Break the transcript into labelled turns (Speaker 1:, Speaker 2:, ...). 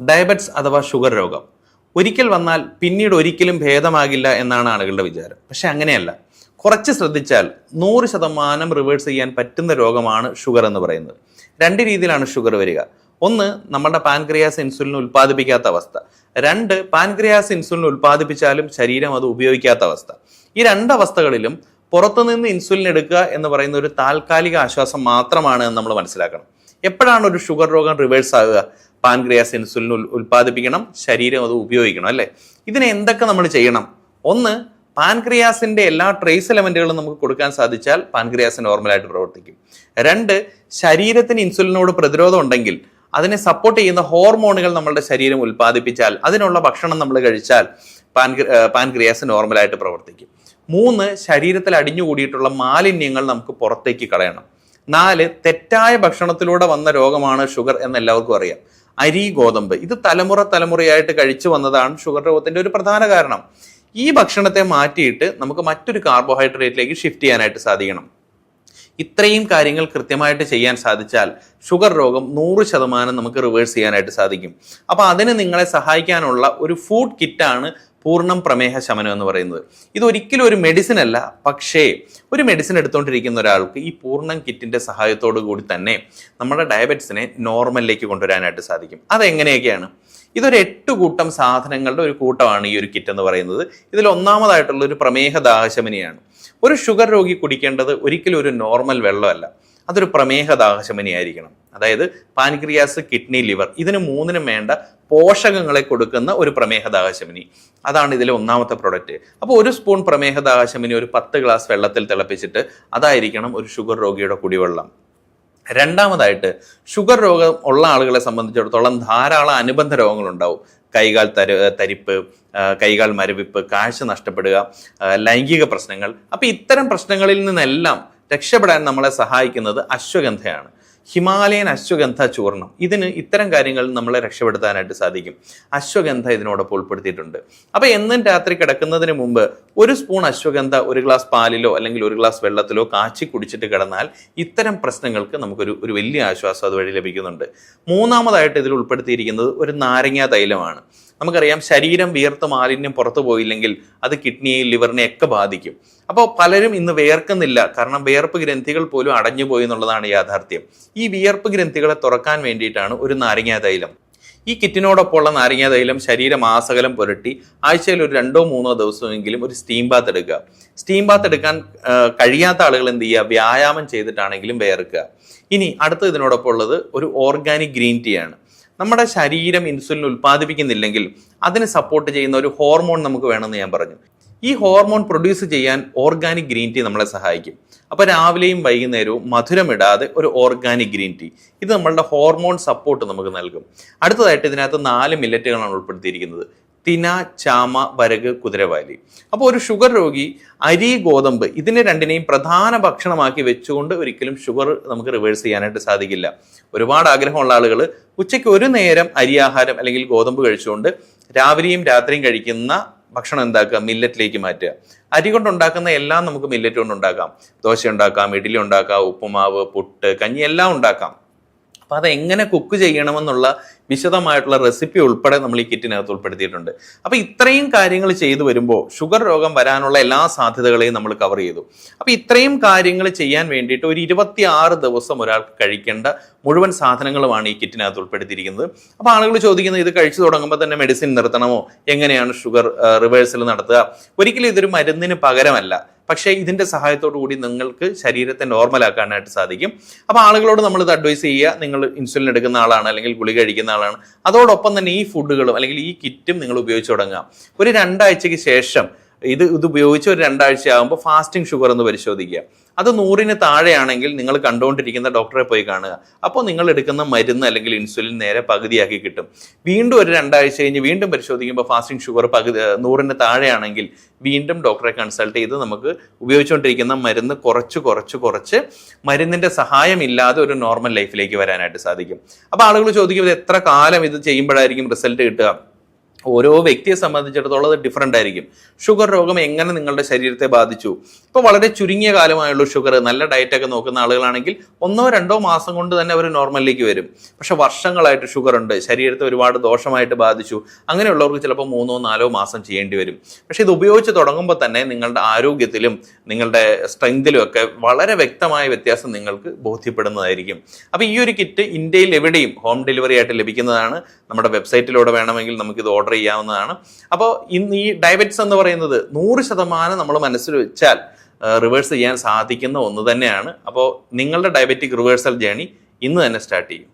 Speaker 1: ഡയബറ്റ്സ് അഥവാ ഷുഗർ രോഗം. ഒരിക്കൽ വന്നാൽ പിന്നീട് ഒരിക്കലും ഭേദമാകില്ല എന്നാണ് ആളുകളുടെ വിചാരം. പക്ഷെ അങ്ങനെയല്ല. കുറച്ച് ശ്രദ്ധിച്ചാൽ നൂറ് ശതമാനം റിവേഴ്സ് ചെയ്യാൻ പറ്റുന്ന രോഗമാണ് ഷുഗർ എന്ന് പറയുന്നത്. രണ്ട് രീതിയിലാണ് ഷുഗർ വരിക. ഒന്ന് നമ്മുടെ പാൻക്രിയാസ് ഇൻസുലിൻ ഉൽപ്പാദിപ്പിക്കാത്ത അവസ്ഥ. രണ്ട് പാൻക്രിയാസ് ഇൻസുലിൻ ഉൽപ്പാദിപ്പിച്ചാലും ശരീരം അത് ഉപയോഗിക്കാത്ത അവസ്ഥ. ഈ രണ്ട് അവസ്ഥകളിലും പുറത്തുനിന്ന് ഇൻസുലിൻ എടുക്കുക എന്ന് പറയുന്ന ഒരു താൽക്കാലിക ആശ്വാസം മാത്രമാണ് എന്ന് നമ്മൾ മനസ്സിലാക്കണം. എപ്പോഴാണ് ഒരു ഷുഗർ രോഗം റിവേഴ്സ് ആകുക? പാൻക്രിയാസ് ഇൻസുലിൻ ഉൽ- ഉൽപ്പാദിപ്പിക്കണം ശരീരം അത് ഉപയോഗിക്കണം അല്ലേ? ഇതിനെ എന്തൊക്കെ നമ്മൾ ചെയ്യണം? ഒന്ന് പാൻക്രിയാസിന്റെ എല്ലാ ട്രേസ് എലമെന്റുകളും നമുക്ക് കൊടുക്കാൻ സാധിച്ചാൽ പാൻക്രിയാസ് നോർമലായിട്ട് പ്രവർത്തിക്കും. രണ്ട് ശരീരത്തിന് ഇൻസുലിനോട് പ്രതിരോധം ഉണ്ടെങ്കിൽ അതിനെ സപ്പോർട്ട് ചെയ്യുന്ന ഹോർമോണുകൾ നമ്മളുടെ ശരീരം ഉൽപ്പാദിപ്പിച്ചാൽ അതിനുള്ള ഭക്ഷണം നമ്മൾ കഴിച്ചാൽ പാൻക്രി പാൻക്രിയാസ് നോർമലായിട്ട് പ്രവർത്തിക്കും. മൂന്ന് ശരീരത്തിൽ അടിഞ്ഞുകൂടിയിട്ടുള്ള മാലിന്യങ്ങൾ നമുക്ക് പുറത്തേക്ക് കളയണം. നാല് തെറ്റായ ഭക്ഷണത്തിലൂടെ വന്ന രോഗമാണ് ഷുഗർ എന്ന് എല്ലാവർക്കും അറിയാം. അരി ഗോതമ്പ്. ഇത് തലമുറ തലമുറയായിട്ട് കഴിച്ചു വന്നതാണ് ഷുഗർ രോഗത്തിന്റെ ഒരു പ്രധാന കാരണം. ഈ ഭക്ഷണത്തെ മാറ്റിയിട്ട് നമുക്ക് മറ്റൊരു കാർബോഹൈഡ്രേറ്റിലേക്ക് ഷിഫ്റ്റ് ചെയ്യാനായിട്ട് സാധിക്കണം. ഇത്രയും കാര്യങ്ങൾ കൃത്യമായിട്ട് ചെയ്യാൻ സാധിച്ചാൽ ഷുഗർ രോഗം നൂറ് ശതമാനം നമുക്ക് റിവേഴ്സ് ചെയ്യാനായിട്ട് സാധിക്കും. അപ്പോൾ അതിന് നിങ്ങളെ സഹായിക്കാനുള്ള ഒരു ഫുഡ് കിറ്റാണ് പൂർണം പ്രമേഹ ശമനം എന്ന് പറയുന്നത്. ഇത് ഒരിക്കലും ഒരു മെഡിസിൻ അല്ല. പക്ഷേ ഒരു മെഡിസിൻ എടുത്തുകൊണ്ടിരിക്കുന്ന ഒരാൾക്ക് ഈ പൂർണം കിറ്റിന്റെ സഹായത്തോടു കൂടി തന്നെ നമ്മുടെ ഡയബറ്റിസിനെ നോർമലിലേക്ക് കൊണ്ടുവരാനായിട്ട് സാധിക്കും. അതെങ്ങനെയൊക്കെയാണ്? ഇതൊരു എട്ട് കൂട്ടം സാധനങ്ങളുടെ ഒരു കൂട്ടമാണ് ഈ ഒരു കിറ്റ് എന്ന് പറയുന്നത്. ഇതിൽ ഒന്നാമതായിട്ടുള്ള ഒരു പ്രമേഹ ദാഹശമനിയാണ് ഒരു ഷുഗർ രോഗി കുടിക്കേണ്ടത് ഒരിക്കലും ഒരു നോർമൽ വെള്ളമല്ല. അതൊരു പ്രമേഹ ദാഹശമനി ആയിരിക്കണം അതായത് പാൻക്രിയാസ് കിഡ്നി ലിവർ ഇതിന് മൂന്നിനും വേണ്ട പോഷകങ്ങളെ കൊടുക്കുന്ന ഒരു പ്രമേഹ ദാഹശമനി അതാണ് ഇതിലെ ഒന്നാമത്തെ പ്രൊഡക്റ്റ്. അപ്പോൾ ഒരു സ്പൂൺ പ്രമേഹ ദാഹശമനി ഒരു പത്ത് ഗ്ലാസ് വെള്ളത്തിൽ തിളപ്പിച്ചിട്ട് അതായിരിക്കണം ഒരു ഷുഗർ രോഗിയുടെ കുടിവെള്ളം. രണ്ടാമതായിട്ട് ഷുഗർ രോഗം ഉള്ള ആളുകളെ സംബന്ധിച്ചിടത്തോളം ധാരാളം അനുബന്ധ രോഗങ്ങളുണ്ടാവും. കൈകാൽ തര തരിപ്പ് കൈകാൽ മരവിപ്പ് കാഴ്ച നഷ്ടപ്പെടുക ലൈംഗിക പ്രശ്നങ്ങൾ. അപ്പോൾ ഇത്തരം പ്രശ്നങ്ങളിൽ നിന്നെല്ലാം രക്ഷപ്പെടാൻ നമ്മളെ സഹായിക്കുന്നത് അശ്വഗന്ധയാണ്. ഹിമാലയൻ അശ്വഗന്ധ ചൂർണം. ഇതിന് ഇത്തരം കാര്യങ്ങൾ നമ്മളെ രക്ഷപ്പെടുത്താനായിട്ട് സാധിക്കും. അശ്വഗന്ധ ഇതിനോടൊപ്പം ഉൾപ്പെടുത്തിയിട്ടുണ്ട്. അപ്പൊ എന്നും രാത്രി കിടക്കുന്നതിന് മുമ്പ് ഒരു സ്പൂൺ അശ്വഗന്ധ ഒരു ഗ്ലാസ് പാലിലോ അല്ലെങ്കിൽ ഒരു ഗ്ലാസ് വെള്ളത്തിലോ കാച്ചി കുടിച്ചിട്ട് കിടന്നാൽ ഇത്തരം പ്രശ്നങ്ങൾക്ക് നമുക്കൊരു ഒരു വലിയ ആശ്വാസം അതുവഴി ലഭിക്കുന്നുണ്ട്. മൂന്നാമതായിട്ട് ഇതിൽ ഉൾപ്പെടുത്തിയിരിക്കുന്നത് ഒരു നാരങ്ങാ തൈലമാണ്. നമുക്കറിയാം ശരീരം വിയർത്ത് മാലിന്യം പുറത്തു പോയില്ലെങ്കിൽ അത് കിഡ്നിയെയും ലിവറിനെയും ഒക്കെ ബാധിക്കും. അപ്പോൾ പലരും ഇന്ന് വിയർക്കുന്നില്ല. കാരണം വിയർപ്പ് ഗ്രന്ഥികൾ പോലും അടഞ്ഞു പോയി എന്നുള്ളതാണ് യാഥാർത്ഥ്യം. ഈ വിയർപ്പ് ഗ്രന്ഥികളെ തുറക്കാൻ വേണ്ടിയിട്ടാണ് ഒരു നാരങ്ങാ തൈലം. ഈ കിറ്റിനോടൊപ്പമുള്ള നാരങ്ങാ തൈലം ശരീരം ആസകലം പുരട്ടി ആഴ്ചയിൽ ഒരു രണ്ടോ മൂന്നോ ദിവസമെങ്കിലും ഒരു സ്റ്റീം ബാത്ത് എടുക്കുക. സ്റ്റീം ബാത്ത് എടുക്കാൻ കഴിയാത്ത ആളുകൾ എന്ത് ചെയ്യുക? വ്യായാമം ചെയ്തിട്ടാണെങ്കിലും വിയർക്കുക. ഇനി അടുത്ത ഇതിനോടൊപ്പം ഉള്ളത് ഒരു ഓർഗാനിക് ഗ്രീൻ ടീ ആണ്. നമ്മുടെ ശരീരം ഇൻസുലിൻ ഉൽപ്പാദിപ്പിക്കുന്നില്ലെങ്കിൽ അതിന് സപ്പോർട്ട് ചെയ്യുന്ന ഒരു ഹോർമോൺ നമുക്ക് വേണമെന്ന് ഞാൻ പറഞ്ഞു. ഈ ഹോർമോൺ പ്രൊഡ്യൂസ് ചെയ്യാൻ ഓർഗാനിക് ഗ്രീൻ ടീ നമ്മളെ സഹായിക്കും. അപ്പോൾ രാവിലെയും വൈകുന്നേരവും മധുരമിടാതെ ഒരു ഓർഗാനിക് ഗ്രീൻ ടീ ഇത് നമ്മളുടെ ഹോർമോൺ സപ്പോർട്ട് നമുക്ക് നൽകും. അടുത്തതായിട്ട് ഇതിനകത്ത് നാല് മില്ലറ്റുകളാണ് ഉൾപ്പെടുത്തിയിരിക്കുന്നത്. തിന ചാമ വരക് കുതിരവാലി. അപ്പോൾ ഒരു ഷുഗർ രോഗി അരി ഗോതമ്പ് ഇതിനെ രണ്ടിനെയും പ്രധാന ഭക്ഷണമാക്കി വെച്ചുകൊണ്ട് ഒരിക്കലും ഷുഗർ നമുക്ക് റിവേഴ്സ് ചെയ്യാനായിട്ട് സാധിക്കില്ല. ഒരുപാട് ആഗ്രഹമുള്ള ആളുകൾ ഉച്ചയ്ക്ക് ഒരു നേരം അരിയാഹാരം അല്ലെങ്കിൽ ഗോതമ്പ് കഴിച്ചുകൊണ്ട് രാവിലെയും രാത്രിയും കഴിക്കുന്ന ഭക്ഷണം എന്താക്കുക? മില്ലറ്റിലേക്ക് മാറ്റുക. അരി കൊണ്ടുണ്ടാക്കുന്ന എല്ലാം നമുക്ക് മില്ലറ്റ് കൊണ്ട് ഉണ്ടാക്കാം. ദോശ ഉണ്ടാക്കാം ഇഡ്ഡലി ഉണ്ടാക്കാം ഉപ്പുമാവ് പുട്ട് കഞ്ഞി എല്ലാം ഉണ്ടാക്കാം. അപ്പൊ അതെങ്ങനെ കുക്ക് ചെയ്യണമെന്നുള്ള വിശദമായിട്ടുള്ള റെസിപ്പി ഉൾപ്പെടെ നമ്മൾ ഈ കിറ്റിനകത്ത് ഉൾപ്പെടുത്തിയിട്ടുണ്ട്. അപ്പൊ ഇത്രയും കാര്യങ്ങൾ ചെയ്തു വരുമ്പോൾ ഷുഗർ രോഗം വരാനുള്ള എല്ലാ സാധ്യതകളെയും നമ്മൾ കവർ ചെയ്തു. അപ്പൊ ഇത്രയും കാര്യങ്ങൾ ചെയ്യാൻ വേണ്ടിയിട്ട് ഒരു ഇരുപത്തി ആറ് ദിവസം ഒരാൾക്ക് കഴിക്കേണ്ട മുഴുവൻ സാധനങ്ങളുമാണ് ഈ കിറ്റിനകത്ത് ഉൾപ്പെടുത്തിയിരിക്കുന്നത്. അപ്പൊ ആളുകൾ ചോദിക്കുന്നത് ഇത് കഴിച്ചു തുടങ്ങുമ്പോൾ തന്നെ മെഡിസിൻ നിർത്തണമോ? എങ്ങനെയാണ് ഷുഗർ റിവേഴ്സൽ നടത്തുക? ഒരിക്കലും ഇതൊരു മരുന്നിന് പകരമല്ല. പക്ഷേ ഇതിന്റെ സഹായത്തോടു കൂടി നിങ്ങൾക്ക് ശരീരത്തെ നോർമലാക്കാനായിട്ട് സാധിക്കും. അപ്പോൾ ആളുകളോട് നമ്മൾ ഇത് അഡ്വൈസ് ചെയ്യുക നിങ്ങൾ ഇൻസുലിൻ എടുക്കുന്ന ആളാണ് അല്ലെങ്കിൽ ഗുളിക കഴിക്കുന്ന ആളാണ്. അതോടൊപ്പം തന്നെ ഈ ഫുഡുകളും അല്ലെങ്കിൽ ഈ കിറ്റും നിങ്ങൾ ഉപയോഗിച്ച് തുടങ്ങുക. ഒരു രണ്ടാഴ്ചയ്ക്ക് ശേഷം ഇത് ഇത് ഉപയോഗിച്ച് ഒരു രണ്ടാഴ്ച ആകുമ്പോൾ ഫാസ്റ്റിംഗ് ഷുഗർ എന്ന് പരിശോധിക്കുക. അത് നൂറിന് താഴെയാണെങ്കിൽ നിങ്ങൾ കണ്ടുകൊണ്ടിരിക്കുന്ന ഡോക്ടറെ പോയി കാണുക. അപ്പോൾ നിങ്ങൾ എടുക്കുന്ന മരുന്ന് അല്ലെങ്കിൽ ഇൻസുലിൻ നേരെ പകുതിയാക്കി കിട്ടും. വീണ്ടും ഒരു രണ്ടാഴ്ച കഴിഞ്ഞ് വീണ്ടും പരിശോധിക്കുമ്പോൾ ഫാസ്റ്റിംഗ് ഷുഗർ പകുതി നൂറിന് താഴെയാണെങ്കിൽ വീണ്ടും ഡോക്ടറെ കൺസൾട്ട് ചെയ്ത് നമുക്ക് ഉപയോഗിച്ചുകൊണ്ടിരിക്കുന്ന മരുന്ന് കുറച്ച് കുറച്ച് കുറച്ച് മരുന്നിന്റെ സഹായമില്ലാതെ ഒരു നോർമൽ ലൈഫിലേക്ക് വരാനായിട്ട് സാധിക്കും. അപ്പോൾ ആളുകൾ ചോദിക്കും ഇത് എത്ര കാലം ഇത് ചെയ്യുമ്പോഴായിരിക്കും റിസൾട്ട് കിട്ടുക? ഓരോ വ്യക്തിയെ സംബന്ധിച്ചിടത്തോളം അത് ഡിഫറെന്റ് ആയിരിക്കും. ഷുഗർ രോഗം എങ്ങനെ നിങ്ങളുടെ ശരീരത്തെ ബാധിച്ചു? ഇപ്പോൾ വളരെ ചുരുങ്ങിയ കാലമായുള്ള ഷുഗർ നല്ല ഡയറ്റൊക്കെ നോക്കുന്ന ആളുകളാണെങ്കിൽ ഒന്നോ രണ്ടോ മാസം കൊണ്ട് തന്നെ അവർ നോർമലിലേക്ക് വരും. പക്ഷെ വർഷങ്ങളായിട്ട് ഷുഗർ ഉണ്ട്. ശരീരത്തെ ഒരുപാട് ദോഷമായിട്ട് ബാധിച്ചു. അങ്ങനെയുള്ളവർക്ക് ചിലപ്പോൾ മൂന്നോ നാലോ മാസം ചെയ്യേണ്ടി വരും. പക്ഷേ ഇത് ഉപയോഗിച്ച് തുടങ്ങുമ്പോൾ തന്നെ നിങ്ങളുടെ ആരോഗ്യത്തിലും നിങ്ങളുടെ സ്ട്രെങ്തിലും ഒക്കെ വളരെ വ്യക്തമായ വ്യത്യാസം നിങ്ങൾക്ക് ബോധ്യപ്പെടുന്നതായിരിക്കും. അപ്പോൾ ഈ ഒരു കിറ്റ് ഇന്ത്യയിൽ എവിടെയും ഹോം ഡെലിവറി ആയിട്ട് ലഭിക്കുന്നതാണ്. നമ്മുടെ വെബ്സൈറ്റിലൂടെ വേണമെങ്കിൽ നമുക്കിത് ഓർഡർ ചെയ്യാവുന്നതാണ്. അപ്പോൾ ഇന്ന് ഈ ഡയബറ്റിസ് എന്ന് പറയുന്നത് നൂറ് ശതമാനം നമ്മൾ മനസ്സിൽ വെച്ചാൽ റിവേഴ്സ് ചെയ്യാൻ സാധിക്കുന്ന ഒന്ന് തന്നെയാണ്. അപ്പോൾ നിങ്ങളുടെ ഡയബറ്റിക് റിവേഴ്സൽ ജേണി ഇന്ന് തന്നെ സ്റ്റാർട്ട് ചെയ്യും.